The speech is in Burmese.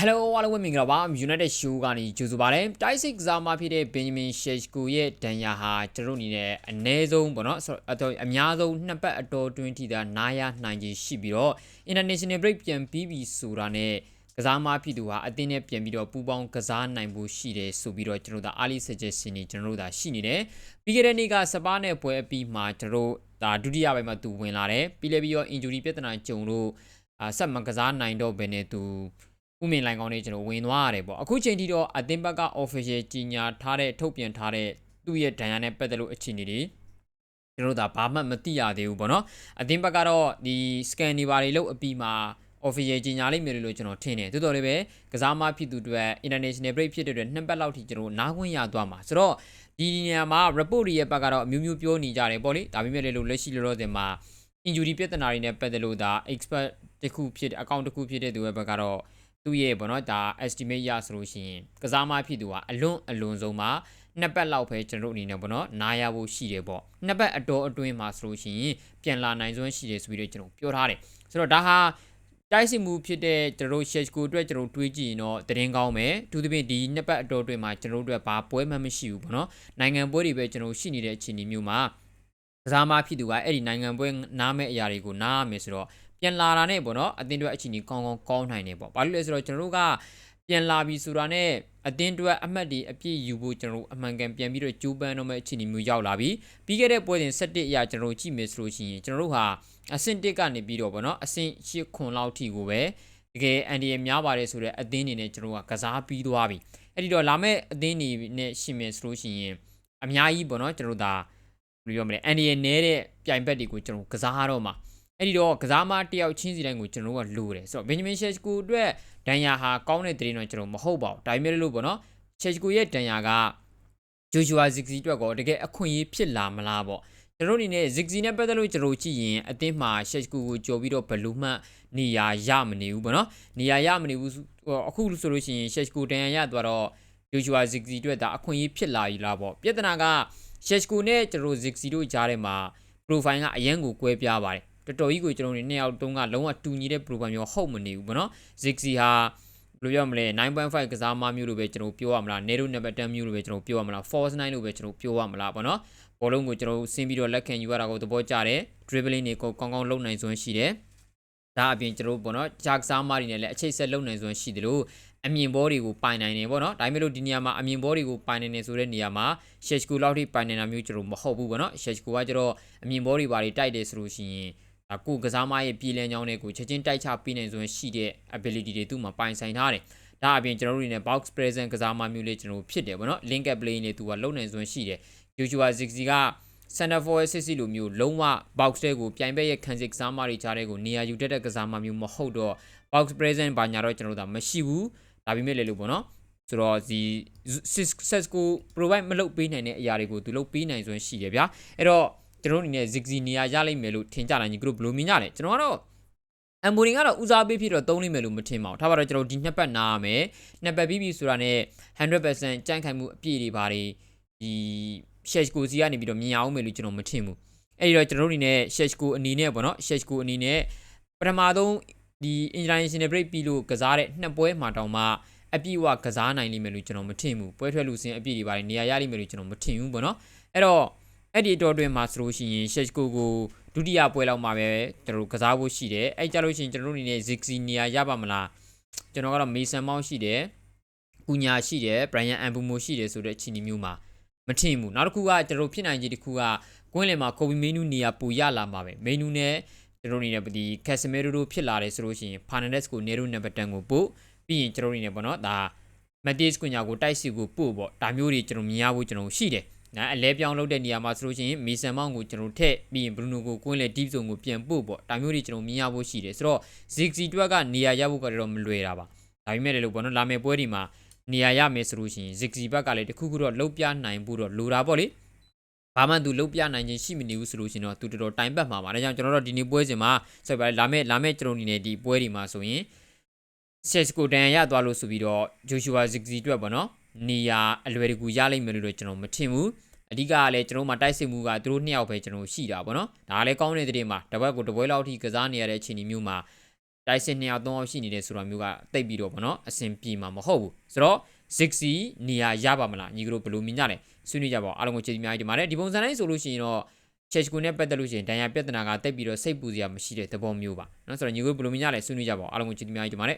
Hello အားလုံးပဲမင်္ဂလာပါ United Show ကနေကြိုဆိုပါရစေ။ Tysic ကစားမဖြစ်တဲ့ Benjamin Sheshko ရဲ့ဒဏ်ရာဟာကျွန်တော်တို့အနေနဲ့အ ਨੇ ဆုံးပေါ့နော်ဆိုတော့အများဆုံးနှစ်ပတ်အတော်တွင်းထိသာနားရနိုင်ခြင်းရှိပြီးတော့ International Break ပြန်ပြီးပြီဆိုတာနဲ့ကစားမဖြစ်သူဟာအသင်းနဲ့ပြန်ပြီးတော့ပူပေါင်းကစားနိုင်ဖို့ရှိတယ်ဆိုပြီးတော့ကျွန်တော်တို့ဒါ early suggestion တွေကျွန်တော်တို့ဒါရှိနေတယ်။ပြီးခဲ့တဲ့နေ့ကစပါးနဲ့ပွဲအပြီးမှာကျွန်တော်တို့ဒါဒုတိယပိုင်းမှာသူဝင်လာတယ်။ပြီးလည်းပြီးတော့ injury ပြဿနာကြုံလို့အာဆက်မကစားနိုင်တော့ဘဲနဲ့သူ ဥမင်လိုင်ကောင်းလေးကျွန်တော်ဝင်သွားရတယ်ပေါ့အခုချိန်ထိတော့အသင်းဘက်က official ကြီးညာထားတဲ့ထုတ်ပြန်ထားတဲ့သူ့ရဲ့ဒဏ်ရာနဲ့ပတ်သက်လို့အခြေအနေတွေကျွန်တော်တို့ဒါဘာမှမသိရသေးဘူးပေါ့နော်အသင်းဘက်ကတော့ဒီ scan တွေပါတွေလို့အပြီးမှာ official ကြီးညာလိုက်မယ်လို့ကျွန်တော်ထင်တယ်တိုးတော်လေးပဲကစားမဖြစ်သူတွေ international break ဖြစ်တဲ့အတွက်နှစ်ပတ်လောက်ထိကျွန်တော်နားခွင့်ရသွားမှာဆိုတော့ဒီနေရာမှာ report တွေရဲ့ဘက်ကတော့အမျိုးမျိုးပြောနေကြတယ်ပေါ့လေဒါပေမဲ့လည်းလို့လက်ရှိလောလောဆယ်မှာ injury ပြဿနာတွေနဲ့ပတ်သက်လို့ဒါ expert တစ်ခုဖြစ် account တစ်ခုဖြစ်တဲ့သူရဲ့ဘက်ကတော့ သူ့ရဲ့ဘောနော်ဒါ estimate ရဆိုလို့ရှိရင်ကစားမဖြစ်သူကအလွန်အလွန်ဆုံးမှာနှစ်ပတ်လောက်ပဲကျွန်တော်တို့အနေနဲ့ဘောနော်နားရဖို့ရှိတယ်ပေါ့နှစ်ပတ်အတော်အတွင်းမှာဆိုလို့ရှိရင်ပြန်လာနိုင်စွမ်းရှိတယ်ဆိုပြီးတော့ကျွန်တော်ပြောထားတယ်ဆိုတော့ဒါဟာတိုက်စစ်မှုဖြစ်တဲ့ကျွန်တော်တို့ share ကိုအတွက်ကျွန်တော်တွေးကြည့်ရင်တော့တရင်ကောင်းမယ်သူသဖြင့်ဒီနှစ်ပတ်အတော်အတွင်းမှာကျွန်တော်တို့အတွက်ဘာပွဲမှမရှိဘူးပေါ့နော်နိုင်ငံပွဲတွေပဲကျွန်တော်ရှိနေတဲ့အခြေအနေမျိုးမှာကစားမဖြစ်သူကအဲ့ဒီနိုင်ငံပွဲနားမဲ့အရာတွေကိုနားရမယ်ဆိုတော့ ပြန်လာတာနဲ့ပေါ့နော်အတင်းတွေအချိန်ကြီးကောင်းကောင်းကောင်းနိုင်တယ်ပေါ့ဘာလို့လဲဆိုတော့ကျွန်တော်တို့ကပြန်လာပြီဆိုတာနဲ့အတင်းတွေအမှတ်တွေအပြည့်ယူဖို့ကျွန်တော်တို့အမှန်ကန်ပြန်ပြီးတော့ကြိုးပမ်းတော့မဲ့အခြေအနေမျိုးရောက်လာပြီပြီးခဲ့တဲ့ပွဲစဉ်7အရာကျွန်တော်တို့ကြည့်မယ်ဆိုလို့ရှိရင်ကျွန်တော်တို့ဟာအဆင့်1ကနေပြီးတော့ပေါ့နော်အဆင့်8ခွန်လောက်ထိကိုပဲတကယ်အန်ဒီရများပါတယ်ဆိုတော့အသင်းနေနဲ့ကျွန်တော်ကကစားပြီးသွားပြီအဲ့ဒီတော့လာမဲ့အသင်းနေနဲ့ရှင်မယ်ဆိုလို့ရှိရင်အများကြီးပေါ့နော်ကျွန်တော်တို့ဒါဘယ်လိုပြောမလဲအန်ဒီရနဲတဲ့ပြိုင်ဘက်တွေကိုကျွန်တော်ကစားတော့မှာ အဲ့ဒီတော့ကစားမတယောက်ချင်းစီတိုင်းကိုကျွန်တော်တို့ကလိုတယ်ဆိုတော့ Benjamin Sheshko အတွက်ဒန်ယာဟာကောင်းတဲ့တရင်တော့ကျွန်တော်မဟုတ်ပါဘူးဒါပေမဲ့လို့ပေါ့နော် Sheshko ရဲ့ဒန်ယာက Joshua Ziggy အတွက်ကောတကယ်အခွင့်အရေးဖြစ်လာမလားပေါ့ကျွန်တော်အနေနဲ့ Ziggy နဲ့ပတ်သက်လို့ကျွန်တော်ကြည့်ရင်အသင်းမှာ Sheshko ကိုကြော်ပြီးတော့ဘလူးမှနေရာရမနေဘူးပေါ့နော်နေရာရမနေဘူးအခုဆိုလို့ရှိရင် Sheshko ဒန်ယာရသွားတော့ Joshua Ziggy အတွက်ဒါအခွင့်အရေးဖြစ်လာပြီလားပေါ့ပြဿနာက Sheshko နဲ့ကျွန်တော် Ziggy တို့ကြားထဲမှာ profile ကအရန်ကိုကွဲပြားပါတယ် တော်တော်ကြီးကိုကျွန်တော်တို့နှစ်ယောက်တုံးကလုံးဝတူညီတဲ့ program မျိုးဟုတ်မနေဘူးဗောနော် Zixi ဟာဘယ်လိုပြောမလဲ9.5ကစားမမျိုးလို့ပဲကျွန်တော်ပြောရမလား Nero number 10မျိုးလို့ပဲကျွန်တော်ပြောရမလား Force 9လို့ပဲကျွန်တော်ပြောရမလားဗောနော်ဘောလုံးကိုကျွန်တော်ဆင်းပြီးတော့လက်ခံယူရတာကိုသဘောကျတယ် dribbling တွေကိုကောင်းကောင်းလုပ်နိုင်စွမ်းရှိတယ်ဒါအပြင်ကျွန်တော်ဗောနော်ဂျာကစားမတွေနဲ့လည်းအချိတ်ဆက်လုပ်နိုင်စွမ်းရှိတယ်လို့အမြင်ဘောတွေကိုပိုင်နိုင်တယ်ပေါ့နော်ဒါပေမဲ့လို့ဒီနေရာမှာအမြင်ဘောတွေကိုပိုင်နိုင်နေဆိုတဲ့နေရာမှာ Sheshko လောက်ထိပိုင်နိုင်တာမျိုးကျွန်တော်မဟုတ်ဘူးပေါ့နော် Sheshko ကကျတော့အမြင်ဘောတွေဘာတွေတိုက်တယ်ဆိုလို့ရှိရင် ဒါကိုကစားမရဲ့ပြည်လည်ကြောင်းတွေကိုချက်ချင်းတိုက်ချပေးနိုင်စွမ်းရှိတဲ့ ability တွေသူ့မှာပိုင်ဆိုင်ထားတယ်။ဒါအပြင်ကျွန်တော်တို့တွေနဲ့ box present ကစားမမျိုးလေးကျွန်တော်ဖြစ်တယ်ဗောနော် link up play နဲ့သူကလုံနိုင်စွမ်းရှိတယ်။ Joshua Ziggy က center for assist လိုမျိုးလုံးဝ box တဲ့ကိုပြိုင်ဘက်ရဲ့ခံစစ်ကစားမတွေချားတဲ့ကိုနေရာယူတတ်တဲ့ကစားမမျိုးမဟုတ်တော့ box present ဘာညာတော့ကျွန်တော်တို့ဒါမရှိဘူး။ဒါပေမဲ့လည်းလို့ဗောနော်။ဆိုတော့ဒီ success ကို provide မလုပ်ပေးနိုင်တဲ့အရာတွေကိုသူလုပ်ပေးနိုင်စွမ်းရှိတယ်ဗျာ။အဲ့တော့ ကျွန်တော်အနေနဲ့ zigzag နေရာရလိမ့်မယ်လို့ထင်ကြတယ်ညီကတို့ဘယ်လိုမြင်ကြလဲကျွန်တော်ကတော့အမ်ဘိုလင်ကတော့ဦးစားပေးဖြစ်တော့သုံးလိမ့်မယ်လို့မထင်ပါဘူးထားပါတော့ကျွန်တော်ဒီနှစ်ပတ်နားရမယ်နှစ်ပတ်ပြီးပြီဆိုတာနဲ့100%ကြန့်ခိုင်မှုအပြည့်တွေပါတယ်ဒီ Shesh ကိုစီကနေပြီးတော့မြင်အောင်မယ်လို့ကျွန်တော်မထင်ဘူးအဲ့ဒီတော့ကျွန်တော်တို့အနေနဲ့ Shesh ကိုအနေနဲ့ပေါ့နော် Shesh ကိုအနေနဲ့ပထမဆုံးဒီ international break ပြီးလို့ကစားတဲ့နှစ်ပွဲမှာတောင်မှအပြည့်အဝကစားနိုင်လိမ့်မယ်လို့ကျွန်တော်မထင်ဘူးပွဲထွက်လူစင်အပြည့်တွေပါတယ်နေရာရလိမ့်မယ်လို့ကျွန်တော်မထင်ဘူးပေါ့နော်အဲ့တော့ အဲ့ဒီတော့တွင်မှာဆိုလို့ရှိရင် Sheshko ကိုဒုတိယပွဲလောက်မှာပဲကျွန်တော်တို့ကစားဖို့ရှိတယ်အဲ့ကြလို့ရှိရင်ကျွန်တော်တို့အနေနဲ့ Zixi နေရာရပါမလားကျွန်တော်ကတော့ Mason Mount ရှိတယ်ကူညာရှိတယ် Brian Ambumo ရှိတယ်ဆိုတဲ့အခြေအနေမျိုးမှာမထင်ဘူးနောက်တစ်ခုကကျွန်တော်တို့ဖြစ်နိုင်ခြေတစ်ခုကကွင်းလယ်မှာ Kobe Menu နေရာပူရလာမှာပဲ Menu နဲ့ကျွန်တော်အနေနဲ့ဒီ Casemiro တို့ဖြစ်လာတယ်ဆိုလို့ရှိရင် Fernandes ကို Nero number 10ကိုပို့ပြီးရင်ကျွန်တော်အနေနဲ့ပေါ့နော်ဒါ Matheus ကွညာကိုတိုက်စီကိုပို့ပေါ့ဒါမျိုးတွေကျွန်တော်မြင်ရဖို့ကျွန်တော်ရှိတယ် နော်အလဲပြောင်းလုပ်တဲ့နေရာမှာဆိုလို့ရှိရင်မီဆန်မောင်ကိုကျွန်တော်ထည့်ပြီးရင်ဘရူနိုကိုကွင်းလေ deep zone ကိုပြန်ပို့ပေါ့ဒါမျိုးတွေကျွန်တော်မြင်ရဖို့ရှိတယ်ဆိုတော့ Ziggy တွက်ကနေရာရဖို့ကတော့မလွယ်တာပါဒါပေမဲ့လည်းလို့ပေါ့နော်လာမယ့်ပွဲဒီမှာနေရာရမယ်ဆိုလို့ရှိရင် Ziggy ဘက်ကလည်းတခုခုတော့လှုပ်ပြနိုင်ဖို့တော့လိုတာပေါ့လေဘာမှသူလှုပ်ပြနိုင်ခြင်းရှိမနေဘူးဆိုလို့ရှိရင်တော့သူတော်တော်တိုင်ပတ်မှာပါဒါကြောင့်ကျွန်တော်တို့ဒီနေ့ပွဲစဉ်မှာဆိုပါလာမယ့်လာမယ့်ကျွန်တော်အနေနဲ့ဒီပွဲဒီမှာဆိုရင် Sesco တန်ရသွားလို့ဆိုပြီးတော့ Joshua Ziggy တွက်ပေါ့နော် နေရာအလွယ်တကူရလိမ့်မယ်လို့ကျွန်တော်မထင်ဘူးအဓိကကလည်းကျွန်တော်မှတိုက်စစ်မှုကသူတို့နှစ်ယောက်ပဲကျွန်တော်ရှိတာပေါ့နော်ဒါလည်းကောင်းတဲ့တဲ့မှာတပတ်ကိုတပွဲလောက်ထိကစားနေရတဲ့အခြေအနေမျိုးမှာ တိုက်စစ်နှစ်ယောက်သုံးယောက်ရှိနေတယ်ဆိုတာမျိုးကတိတ်ပြီးတော့ဗောနော်အဆင်ပြေမှာမဟုတ်ဘူးဆိုတော့ Zixi နေရာရပါမလားညီကတို့ဘယ်လိုမြင်ကြလဲဆွေးနွေးကြပါဦးအားလုံးကိုကျေးဇူးအများကြီးတင်ပါတယ်ဒီပုံစံတိုင်းဆိုလို့ရှိရင်တော့ ချက်စကူနဲ့ပတ်သက်လို့ရှိရင်ဒဏ်ရာပြဿနာကတိတ်ပြီးတော့စိတ်ပူစရာမရှိတဲ့သဘောမျိုးပါเนาะဆိုတော့ညီကိုဘယ်လိုမြင်ကြလဲဆွေးနွေးကြပါဦးအားလုံးကိုကျေးဇူးအများကြီးတင်ပါတယ်